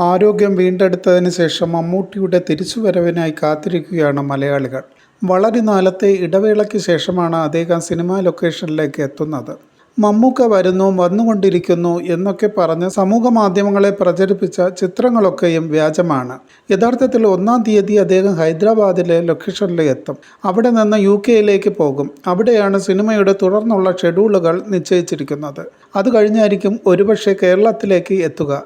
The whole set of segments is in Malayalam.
ആരോഗ്യം വീണ്ടെടുത്തതിന് ശേഷം മമ്മൂട്ടിയുടെ തിരിച്ചുവരവിനായി കാത്തിരിക്കുകയാണ് മലയാളികൾ. വളരെ നാലത്തെ ഇടവേളയ്ക്ക് ശേഷമാണ് അദ്ദേഹം സിനിമാ ലൊക്കേഷനിലേക്ക് എത്തുന്നത്. മമ്മൂക്ക വരുന്നു വന്നുകൊണ്ടിരിക്കുന്നു എന്നൊക്കെ പറഞ്ഞ് സമൂഹ മാധ്യമങ്ങളെ പ്രചരിപ്പിച്ച ചിത്രങ്ങളൊക്കെയും വ്യാജമാണ്. യഥാർത്ഥത്തിൽ ഒന്നാം തീയതി അദ്ദേഹം ഹൈദരാബാദിലെ ലൊക്കേഷനിൽ എത്തും അവിടെ നിന്ന് യു കെയിലേക്ക് പോകും. അവിടെയാണ് സിനിമയുടെ തുടർന്നുള്ള ഷെഡ്യൂളുകൾ നിശ്ചയിച്ചിരിക്കുന്നത്. അത് കഴിഞ്ഞായിരിക്കും ഒരുപക്ഷെ കേരളത്തിലേക്ക് എത്തുക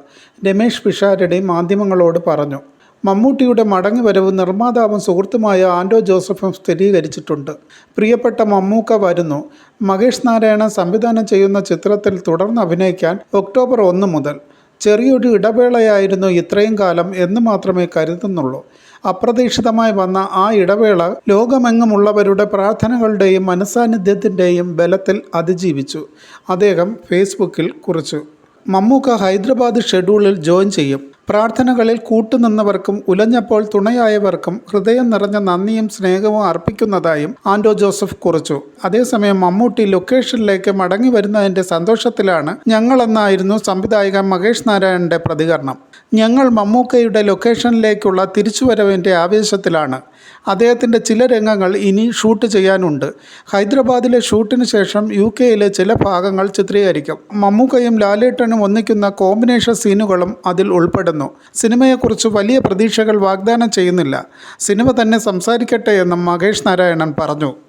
രമേഷ് പിഷാരടി മാധ്യമങ്ങളോട് പറഞ്ഞു. മമ്മൂട്ടിയുടെ മടങ്ങിവരവ് നിർമ്മാതാവും സുഹൃത്തുമായ ആൻഡോ ജോസഫും സ്ഥിരീകരിച്ചിട്ടുണ്ട്. പ്രിയപ്പെട്ട മമ്മൂക്ക വരുന്നു. മഹേഷ് നാരായണൻ സംവിധാനം ചെയ്യുന്ന ചിത്രത്തിൽ തുടർന്ന് അഭിനയിക്കാൻ ഒക്ടോബർ ഒന്ന് മുതൽ. ചെറിയൊരു ഇടവേളയായിരുന്നു ഇത്രയും കാലം എന്ന് മാത്രമേ കരുതുന്നുള്ളൂ. അപ്രതീക്ഷിതമായി വന്ന ആ ഇടവേള ലോകമെങ്ങുമുള്ളവരുടെ പ്രാർത്ഥനകളുടെയും മനസാന്നിധ്യത്തിന്റെയും ബലത്തിൽ അതിജീവിച്ചു. അദ്ദേഹം ഫേസ്ബുക്കിൽ കുറിച്ചു. മമ്മൂക്ക ഹൈദരാബാദ് ഷെഡ്യൂളിൽ ജോയിൻ ചെയ്യും. പ്രാർത്ഥനകളിൽ കൂട്ടുനിന്നവർക്കും ഉലഞ്ഞപ്പോൾ തുണയായവർക്കും ഹൃദയം നിറഞ്ഞ നന്ദിയും സ്നേഹവും അർപ്പിക്കുന്നതായും ആൻഡോ ജോസഫ് കുറിച്ചു. അതേസമയം മമ്മൂട്ടി ലൊക്കേഷനിലേക്ക് മടങ്ങി വരുന്നതിന്റെ സന്തോഷത്തിലാണ് ഞങ്ങളെന്നായിരുന്നു സംവിധായകൻ മഹേഷ് നാരായണന്റെ പ്രതികരണം. ഞങ്ങൾ മമ്മൂക്കയുടെ ലൊക്കേഷനിലേക്കുള്ള തിരിച്ചുവരവിന്റെ ആവേശത്തിലാണ്. അദ്ദേഹത്തിന്റെ ചില രംഗങ്ങൾ ഇനി ഷൂട്ട് ചെയ്യാനുണ്ട്. ഹൈദരാബാദിലെ ഷൂട്ടിന് ശേഷം യു കെയിലെ ചില ഭാഗങ്ങൾ ചിത്രീകരിക്കും. മമ്മൂക്കയും ലാലേട്ടനും ഒന്നിക്കുന്ന കോമ്പിനേഷൻ സീനുകളും അതിൽ ഉൾപ്പെടുന്നു. സിനിമയെക്കുറിച്ച് വലിയ പ്രതീക്ഷകൾ വാഗ്ദാനം ചെയ്യുന്നില്ല. സിനിമ തന്നെ സംസാരിക്കട്ടെ എന്നും മഹേഷ് നാരായണൻ പറഞ്ഞു.